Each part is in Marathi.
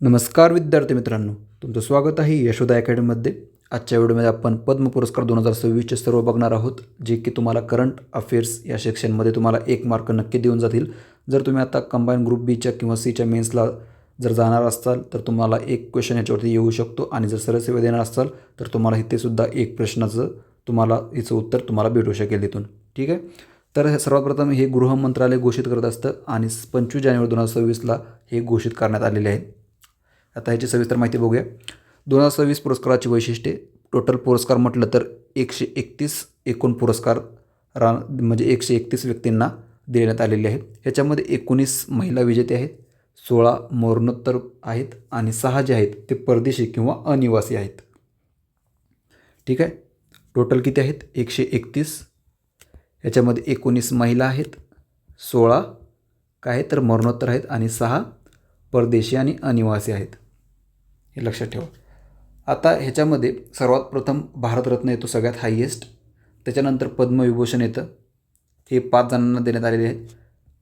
नमस्कार विद्यार्थी मित्रांनो तुमचं स्वागत आहे यशोदा अकॅडमीमध्ये. आजच्या व्हिडिओमध्ये आपण पद्म पुरस्कार दोन हजार सव्वीसचे सर्व बघणार आहोत जे की तुम्हाला करंट अफेअर्स या सेक्शनमध्ये तुम्हाला एक मार्क नक्की देऊन जातील. जर तुम्ही आता कंबाईन ग्रुप बीच्या किंवा सीच्या मेन्सला जर जाणार असाल तर तुम्हाला एक क्वेश्चन याच्यावरती येऊ शकतो. आणि जर सरसेवा देणार असाल तर तुम्हाला इथेसुद्धा एक प्रश्नाचं तुम्हाला हिचं उत्तर तुम्हाला भेटू शकेल इथून. ठीक आहे? तर हे सर्वात प्रथम हे गृह मंत्रालय घोषित करत असतं आणि पंचवीस जानेवारी दोन हजार सव्वीसला हे घोषित करण्यात आलेले आहे. आता ह्याची सविस्तर माहिती बघूया. दोन हजार सव्वीस पुरस्काराची वैशिष्ट्ये. टोटल पुरस्कार म्हटलं तर एकशे एकतीस एकूण पुरस्कार रा म्हणजे एकशे एकतीस व्यक्तींना देण्यात आलेले आहेत. ह्याच्यामध्ये एकोणीस महिला विजेते आहेत सोळा मरणोत्तर आहेत आणि सहा जे आहेत ते परदेशी किंवा अनिवासी आहेत. ठीक आहे? टोटल किती आहेत? एकशे एकतीस. ह्याच्यामध्ये एकोणीस महिला आहेत सोळा काय तर मरणोत्तर आहेत आणि सहा परदेशी आणि अनिवासी आहेत. हे लक्षात ठेवा. आता ह्याच्यामध्ये सर्वात प्रथम भारतरत्न येतो सगळ्यात हायेस्ट त्याच्यानंतर पद्मविभूषण येतं. हे पाच जणांना देण्यात आलेले आहेत.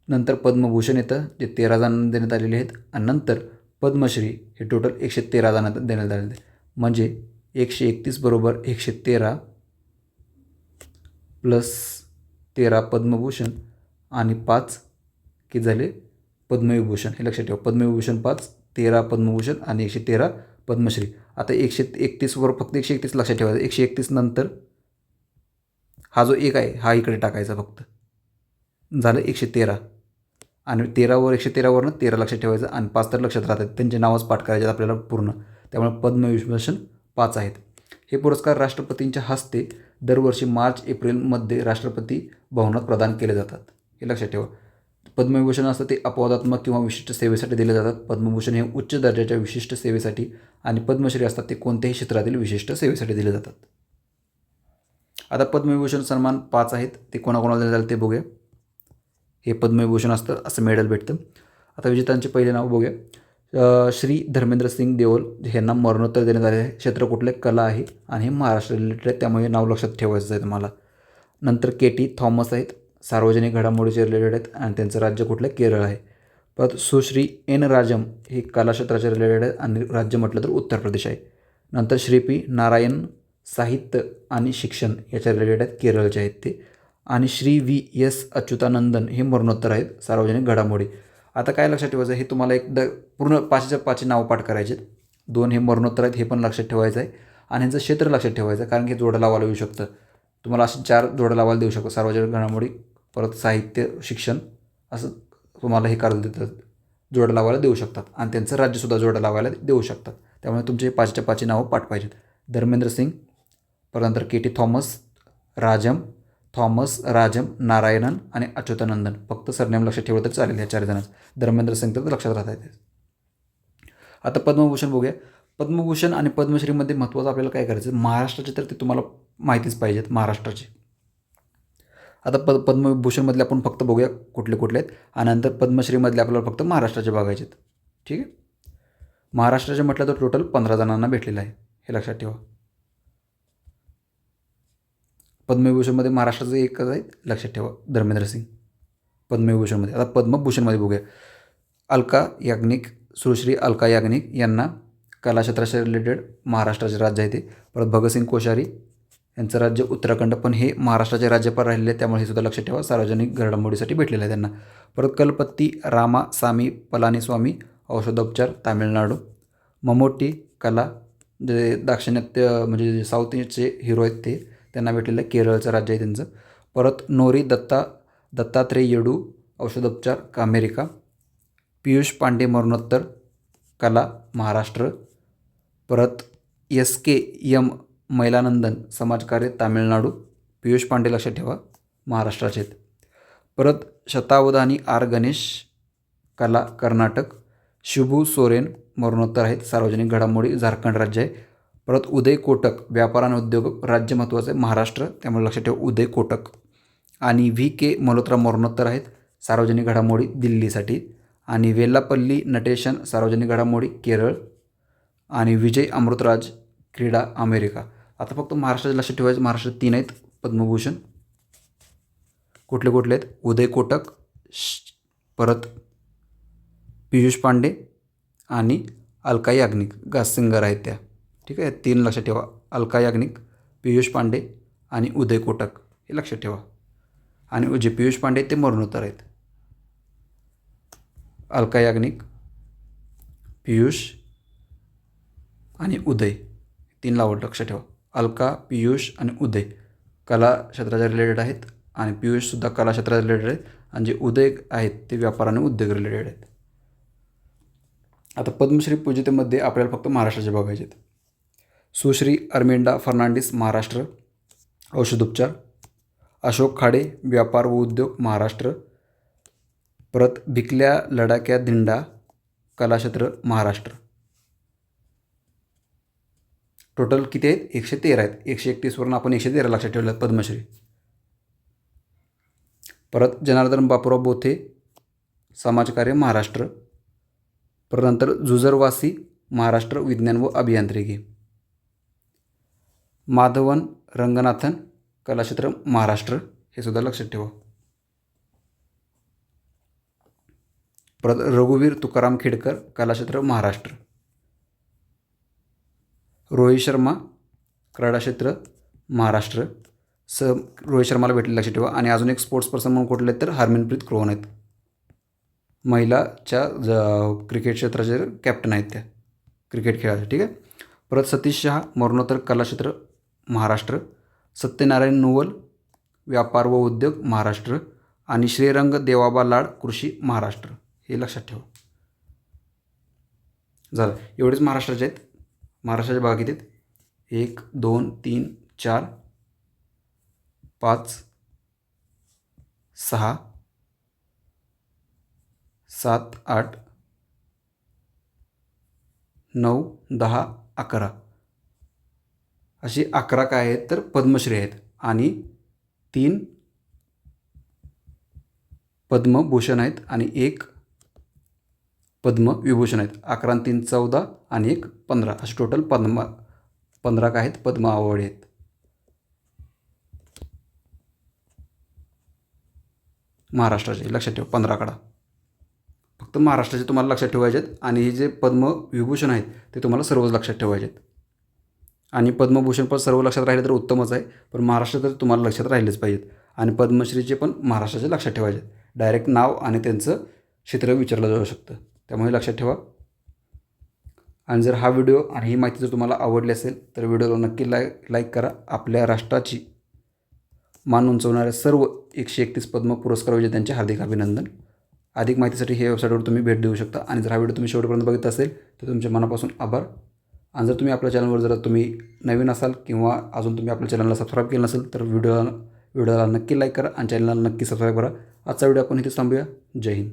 नंतर पद्मभूषण येतं जे तेरा जणांना देण्यात आलेले आहेत. आणि नंतर पद्मश्री हे टोटल एकशे तेरा जणांना देण्यात आलेले आहेत. म्हणजे एकशे एकतीस बरोबर एकशे तेरा प्लस तेरा पद्मभूषण आणि पाच किती झाले पद्मविभूषण. हे लक्षात ठेवा. पद्मविभूषण पाच तेरा पद्मभूषण आणि एकशे तेरा पद्मश्री. आता एकशे एकतीसवर फक्त एकशे एकतीस लक्षात ठेवायचं. एकशे एकतीस नंतर हा जो एक आहे हा इकडे टाकायचा फक्त. झालं एकशे तेरा. आणि तेरावर एकशे तेरावरनं तेरा लक्षात ठेवायचं आणि पाच तर लक्षात राहतात. त्यांचे नावच पाठ करायचे आपल्याला पूर्ण. त्यामुळे पद्मविभूषण पाच आहेत. हे पुरस्कार राष्ट्रपतींच्या हस्ते दरवर्षी मार्च एप्रिलमध्ये राष्ट्रपती भवनात प्रदान केले जातात. हे लक्षात ठेवा. पद्मविभूषण असतं ते अपवादात्मक किंवा विशिष्ट सेवेसाठी दिले जातात. पद्मभूषण हे उच्च दर्जाच्या विशिष्ट सेवेसाठी आणि पद्मश्री असतात ते कोणत्याही क्षेत्रातील विशिष्ट सेवेसाठी दिले जातात. आता पद्मविभूषण सन्मान पाच आहेत ते कोणाकोणाला दिले जातात ते बघूया. हे पद्मविभूषण असतं असं मेडल भेटतं. आता विजेत्यांचे पहिले नाव बघूया. श्री धर्मेंद्र सिंग देओल ह्यांना मरणोत्तर देण्यात आले आहे. क्षेत्र कुठले कला आहे. आणि हे महाराष्ट्र रिलेटेड आहे त्यामुळे नाव लक्षात ठेवायचं आहे तुम्हाला. नंतर के टी थॉमस आहेत. सार्वजनिक घडामोडीचे रिलेटेड आहेत आणि त्यांचं राज्य कुठलं? केरळ आहे. परत सुश्री एन राजम हे कलाक्षेत्राचे रिलेटेड आहेत आणि राज्य म्हटलं तर उत्तर प्रदेश आहे. नंतर श्री पी नारायण साहित्य आणि शिक्षण याच्या रिलेटेड आहेत केरळचे आहेत ते. आणि श्री व्ही एस अच्युतानंदन हे मरणोत्तर आहेत सार्वजनिक घडामोडी. आता काय लक्षात ठेवायचं हे तुम्हाला एकदा पूर्ण पाचच्या पाचचे नाव पाठ करायचे दोन हे मरणोत्तर आहेत हे पण लक्षात ठेवायचं आहे. आणि ह्यांचं क्षेत्र लक्षात ठेवायचं आहे कारण की जोडं लावायला येऊ शकतं. तुम्हाला असे चार जोडं लावायला देऊ शकतो सार्वजनिक घडामोडी. परत साहित्य शिक्षण असं तुम्हाला हे करायला देतात. जोडं लावायला देऊ शकतात. आणि त्यांचं राज्यसुद्धा जोडं लावायला देऊ शकतात. त्यामुळे तुमचे पाचच्या पाचची नावं पाठ पाहिजेत धर्मेंद्र सिंग परनंतर K T Thomas Rajam Thomas Rajam Narayanan आणि अच्युतानंदन. फक्त सरनेम लक्षात ठेवलं तर चालेल ह्या चार जणांचं धर्मेंद्र सिंग तर लक्षात राहत आहे आता पद्मभूषण बघूया. पद्मभूषण आणि पद्मश्रीमध्ये महत्त्वाचं आपल्याला काय करायचं? महाराष्ट्राचे तर ते तुम्हाला माहितीच पाहिजेत. महाराष्ट्राचे. आता पद पद्मविभूषणमधले आपण फक्त बघूया कुठले कुठले आहेत. आणि नंतर पद्मश्रीमधले आपल्याला फक्त महाराष्ट्राचे बघायचे आहेत. ठीक आहे? महाराष्ट्राचे म्हटलं तर टोटल पंधरा जणांना भेटलेलं आहे. हे लक्षात ठेवा. पद्मविभूषणमध्ये महाराष्ट्राचं एकच आहे. लक्षात ठेवा धर्मेंद्र सिंग. पद्मविभूषणमध्ये आता पद्मभूषणमध्ये बघूया. अलका याज्ञिक सुश्री अलका याज्ञिक यांना कलाक्षेत्राच्या रिलेटेड महाराष्ट्राचे राज्य आहे ते. परत भगतसिंग कोश्यारी यांचं राज्य उत्तराखंड पण हे महाराष्ट्राचे राज्यपाल राहिलेले त्यामुळे हे सुद्धा लक्षात ठेवा. सार्वजनिक घडामोडीसाठी भेटलेलं आहे त्यांना. परत कलपत्ती रामा सामी पलानीस्वामी औषधोपचार तामिळनाडू ममोटी कला जे दाक्षिणात्य म्हणजे जे साऊथ इंडचे हिरो आहेत ते त्यांना भेटलेलं आहे. केरळचं राज्य आहे त्यांचं. परत नोरी दत्ता दत्तात्रेय येडू औषधोपचार अमेरिका पियुष पांडे मरणोत्तर कला महाराष्ट्र. परत एस के यम मैलानंदन समाजकार्य तामिळनाडू. पियुष पांडे लक्षात ठेवा महाराष्ट्राचे आहेत. परत शतावधानी आर गणेश कला कर्नाटक. शुभू सोरेन मरणोत्तर आहेत. सार्वजनिक घडामोडी झारखंड राज्य आहे. परत उदय कोटक व्यापार आणि उद्योग राज्य महत्त्वाचं आहे. महाराष्ट्र त्यामुळे लक्षात ठेवा उदय कोटक. आणि व्ही के मल्होत्रा मरणोत्तर आहेत. सार्वजनिक घडामोडी दिल्लीसाठी. आणि वेल्लापल्ली नटेशन सार्वजनिक घडामोडी केरळ. आणि विजय अमृतराज क्रीडा अमेरिका. आता फक्त महाराष्ट्राचे लक्षात ठेवायचं महाराष्ट्रात तीन आहेत पद्मभूषण कुठले कुठले आहेत? उदय कोटक श परत पियुष पांडे आणि अलका याग्निक. गासिंगर आहेत त्या. ठीक आहे? तीन लक्षात ठेवा. अलका याग्निक पियुष पांडे आणि उदय कोटक. हे लक्षात ठेवा. आणि जे पियुष पांडे ते मरणोत्तर आहेत. अलका याग्निक पियुष आणि उदय. तीन लावड लक्षात ठेवा. अलका पियुष आणि उदय. कला क्षेत्राच्या रिलेटेड आहेत आणि पियुषसुद्धा कला क्षेत्राच्या रिलेटेड आहेत. आणि जे उदय आहेत ते व्यापार आणि उद्योग रिलेटेड आहेत. आता पद्मश्री पूजितेमध्ये आपल्याला फक्त महाराष्ट्राचे बघायचे आहेत. सुश्री अर्मेंडा फर्नांडिस महाराष्ट्र. औषधोपचार अशोक खाडे व्यापार व उद्योग महाराष्ट्र. परत भिकल्या लडाक्या दिंडा कलाक्षेत्र महाराष्ट्र. टोटल किती आहेत? एकशे तेरा आहेत. एकशे एकतीसवरून आपण एकशे तेरा लक्षात ठेवलं पद्मश्री. परत जनार्दन बापूराव बोथे समाजकार्य महाराष्ट्र. परत नंतर जुजरवासी महाराष्ट्र विज्ञान व अभियांत्रिकी. माधवन रंगनाथन कलाक्षेत्र महाराष्ट्र. हे सुद्धा लक्षात ठेवा. परत रघुवीर तुकाराम खेडकर कलाक्षेत्र महाराष्ट्र. रोहित शर्मा क्रीडा क्षेत्र महाराष्ट्र. स रोहित शर्माला भेटले लक्षात ठेवा. आणि अजून एक स्पोर्ट्स पर्सन म्हणून कुठले आहेत तर हरमनप्रीत क्रोहन आहेत. महिलाच्या ज क्रिकेट क्षेत्राचे कॅप्टन आहेत त्या. क्रिकेट खेळाचे ठीक आहे? परत सतीश शहा मरणोत्तर कलाक्षेत्र महाराष्ट्र. सत्यनारायण नोवल व्यापार व उद्योग महाराष्ट्र. आणि श्रीरंग देवाबा लाड कृषी महाराष्ट्र. हे लक्षात ठेवा. झालं. एवढेच महाराष्ट्राचे आहेत. महाराष्ट्राच्या भागा किती आहेत? एक दोन तीन चार पाच सहा सात आठ नऊ दहा अकरा. अशी अकरा काय आहेत? तर पद्मश्री आहेत. आणि तीन पद्मभूषण आहेत. आणि एक पद्मविभूषण आहेत. अकरा तीन चौदा आणि एक पंधरा. असे टोटल पद्म पंधरा काय आहेत? पद्म अवॉर्ड आहेत. महाराष्ट्राचे लक्षात ठेवा पंधरा काढा. फक्त महाराष्ट्राचे तुम्हाला लक्षात ठेवायचे आहेत आणि हे जे पद्मविभूषण आहेत ते तुम्हाला सर्वच लक्षात ठेवायचे आहेत. आणि पद्मभूषण पण सर्व लक्षात राहिले तर उत्तमच आहे पण महाराष्ट्र तर तुम्हाला लक्षात राहिलेच पाहिजेत. आणि पद्मश्रीचे पण महाराष्ट्राचे लक्षात ठेवायचे आहेत. डायरेक्ट नाव आणि त्यांचं क्षेत्र विचारलं जाऊ शकतं. त्यामुळे लक्षात ठेवा. आणि जर हा व्हिडिओ आणि ही माहिती जर तुम्हाला आवडली असेल तर व्हिडिओला नक्की लाईक लाईक करा. आपल्या राष्ट्राची मान उंचवणाऱ्या सर्व एकशे एकतीस पद्म पुरस्कार विजेत्यांचे हार्दिक अभिनंदन. अधिक माहितीसाठी हे वेबसाईटवर तुम्ही भेट देऊ शकता. आणि जर हा व्हिडिओ तुम्ही शेवटपर्यंत बघित असेल तर तुमच्या मनापासून आभार. आणि जर तुम्ही आपल्या चॅनलवर जर तुम्ही नवीन असाल किंवा अजून तुम्ही आपल्या चॅनलला सबस्क्राईब केलं नसेल तर व्हिडिओला व्हिडिओला नक्की लाईक करा आणि चॅनलला नक्की सबस्क्राईब करा. आजचा व्हिडिओ आपण इथे थांबूया. जय हिंद.